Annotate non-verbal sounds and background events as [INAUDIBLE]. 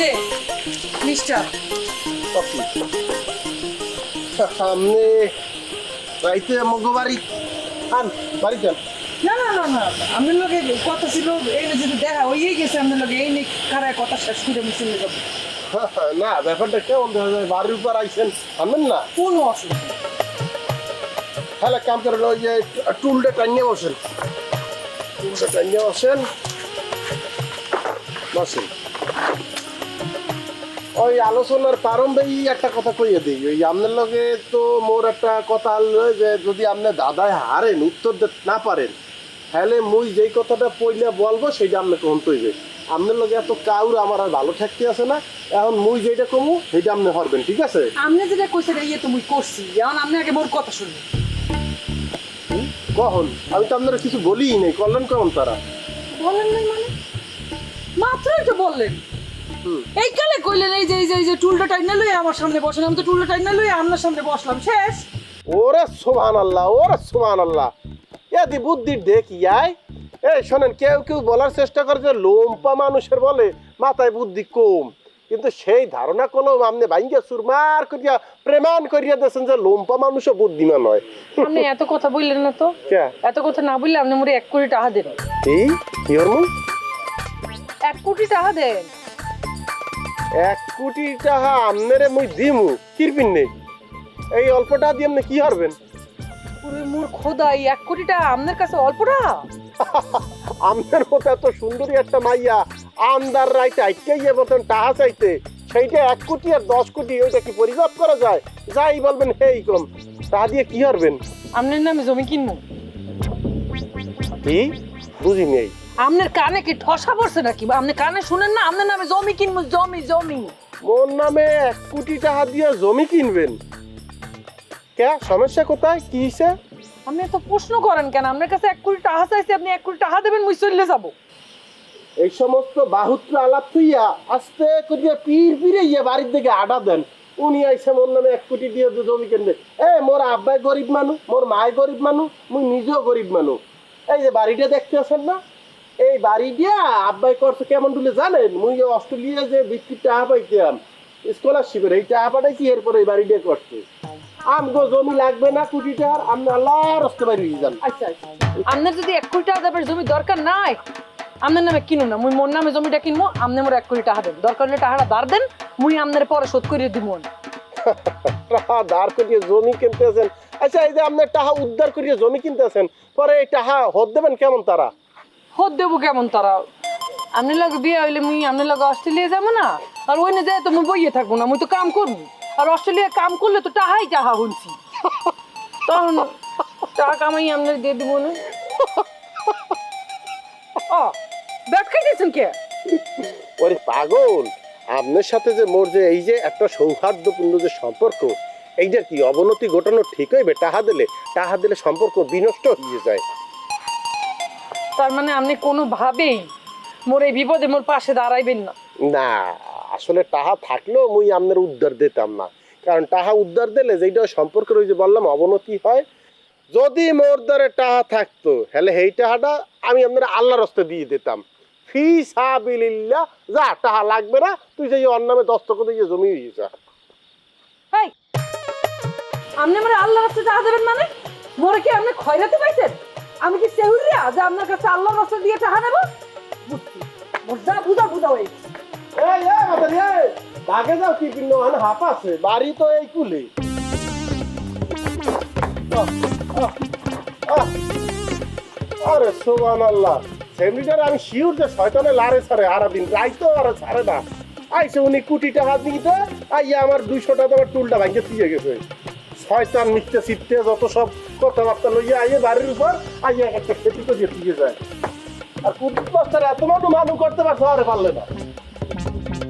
যে mister coffee. সামনে রাইতে মগো বাড়ি আন বাড়ি যান। না না না না আমার লগে কথা ছিল এই যদি দেখা হয়েই গেছে আমার লগে এই নিয়ে খারায় কথা শেষ করে যাব। না ব্যাপারটা কেমন দেখা যায়? বাড়ির উপর আইছেন আনবেন না? কোনো অসুবিধা এক কাম করেন ওই যে টুলটা টানিয়ে বসেন। টুলটা টানিয়ে বসেন বসেন। ওই আলোচনার প্রারম্ভেই একটা কথা কইয়ে দিই। ওই আপনার লগে তো মোর একটা কথা যে যদি আপনি দাদায় হারেন উত্তর দিতে না পারেন তাহলে মুই যেই কথাটা পইলে বলব সেইটা আপনি কখন তৈবে। আপনার লগে এত কাউর আমার আর ভালো ঠেকতে আছে না এখন মুই যেটা কমু সেইটা আপনি হরবেন ঠিক আছে? আপনি যেটা কইছেন ইয়ে তো মুই করছি এখন আপনি আগে মোর কথা শুনবেন কখন আমি তো আপনারা কিছু বলিই নেই করলেন কখন তারা? বলেন নাই মানে? মাত্রই তো বললেন। এই কালে কইলেন এই যে এই যে এই যে টুলটা টাইনা লই আমার সামনে বসেন আমি তো টুলটা টাইনা লই আপনার সামনে বসলাম শেষ। ওরে সোহান আল্লাহ ওরে সোহান আল্লাহ এদি বুদ্ধি দেখি আয় এই শোনেন কেউ কেউ বলার চেষ্টা করে যে লোম্পা মানুষের বলে মাথায় বুদ্ধি কম। কিন্তু সেই ধারণা কোনো আপনি ভাঙ্গিয়া সুরমার করিয়া প্রেমান করিয়া দিয়েছেন যে লোম্পা মানুষও বুদ্ধিমান হয়। আপনি এত কথা বললেন না তো। কে? এত কথা না বললে আপনি মোরে এক কোটি টাকা দেন। এই কি হরমু এক কোটি টাকা দেন। এক কোটি টাকা আমনেরে মুই দিমু কিরপিন নেই। এই অল্প টাকা দিয়ে আপনি কি হারবেন? পুরো মোর খোদাই এক কোটি টাকা আপনার কাছে অল্প টাকা [LAUGHS] আমনের মতো এত সুন্দরী একটা মাইয়া আমদার রাইতে আইকে গিয়ে বলতেন টাকা চাইতে। সেইটা এক কোটি আর দশ কোটি ওইটা কি পরিমাপ করা যায়? যাই বলবেন হেই কম তা দিয়ে কি হারবেন? আপনার নামে জমি কিনবো? কি? বুঝি নেই আপনার কানে কি ঠসা পড়ছে নাকি? আপনি কানে শুনেন না আপনার নামে জমি কিনবো জমি জমি। মোর নামে এক কোটি টাকা দিয়ে জমি কিনবেন। কে? সমস্যা কোথায়? কি হিসে আপনি তো প্রশ্ন করেন কেন? আপনার কাছে এক কোটি টাকা চাইছে আপনি এক কোটি টাকা দেবেন মুই চলে যাব। এই সমস্ত বাহুত্র আলাপ তুইয়া আস্তে করিয়া পীর পীরে ইয়ে বাড়ির দিকে আডা দেন। উনি আইসে মোর নামে এক কোটি দিয়ে তো জমি কিনবে এ মোর আব্বাই গরিব মানুষ মোর মায় গরিব মানুষ মুই নিজেও গরিব মানুষ এই যে বাড়িটা দেখতে আছেন না? এই বাড়ি দিয়া আব্বাই করছে কেমন বলে জানেন? মুই অস্ট্রেলিয়া যে বৃত্তির টাকা পাইতাম স্কলারশিপের এই টাকা পাঠাইছি এরপরে এই বাড়িটা করছে? আমগো জমি লাগবে না কোটি টাকার আপনি আল্লাহ রস্তে বাড়ি যান। আচ্ছা আচ্ছা। আপনার যদি এক কোটি টাকা দেবেন জমি দরকার নাই আপনার নামে কিনুন না। মুই মোর নামে জমিটা কিনবো আপনি মোর এক কোটি টাকা দেন। দরকার হলে টাকাটা ধার দেন মুই আপনার পরে শোধ করিয়ে দিব। দাঁড় করিয়ে জমি কিনতে আছেন। আচ্ছা এই যে আপনার টাকা উদ্ধার করিয়ে জমি কিনতে আছেন পরে এই টাকা হদ দেবেন কেমন তারা? হোদ দেবো কেমন তারা? আপনি লাগে বিয়ে হইলে মুই আপনার লাগে অস্ট্রেলিয়া যাব না? আর ওই না যায় তো মুই বইয়ে থাকব না, মুই তো কাম করব। আর অস্ট্রেলিয়া কাম করলে তো টাহাই টাহা শুনছি তখন টাকা কামাই আপনার দিয়ে দিব না। ও, ব্যাট খাইতেছেন কে? ওরে পাগল, আপনার সাথে যে মোর যে এই যে একটা সৌহার্দ্যপূর্ণ যে সম্পর্ক, এইটার কি অবনতি ঘটানো ঠিক হইবে? টাহা দিলে টাহা দিলে সম্পর্ক বিনষ্ট হয়ে যায়। তার মানে আপনি কোনোভাবেই মোর এই বিপদে মোর পাশে দাঁড়াইবেন না। না আসলে টাহা থাকলেও মুই আপনার উদ্ধার দিতাম না। কারণ টাহা উদ্ধার দিলে যেটা সম্পর্কের ওই যে বললাম অবনতি হয়। যদি মোর দ্বারে টাহা থাকতো তাহলে এই টাহাটা আমি আপনার আল্লাহর রস্তে দিয়ে দিতাম। ফি সাবিলিল্লাহ যা টাহা লাগবে না তুই যে অন্য নামে দস্তখত দিয়ে জমি হয়ে যা আপনি আমার আল্লাহ রাস্তা টাকা দেবেন মানে? মোরে কি আপনি খয়রাতে পাইছেন? আমি কি সেহুরিয়া যে আপনার কাছে আল্লাহ রাস্তা দিয়ে টাকা নেব? মোর বুঝা বুঝা হয়ে যাও কি আছে, বাড়ি তো এই। আরে আমি লারে দিন আইসে উনি কোটি টাকা আইয়া আমার দুইশো টাকা আমার টুলটা ভাঙে দিয়ে গেছে। শয়তান মিথ্যে সিটতে যত সব কথাবার্তা লইয়া আইয়ে বাড়ির উপর আইয়া একটা খেতে করিয়ে দিয়ে যায়। আর কুটি বাচ্চারা এত মানুষ করতে পারছে আরে পারলে না।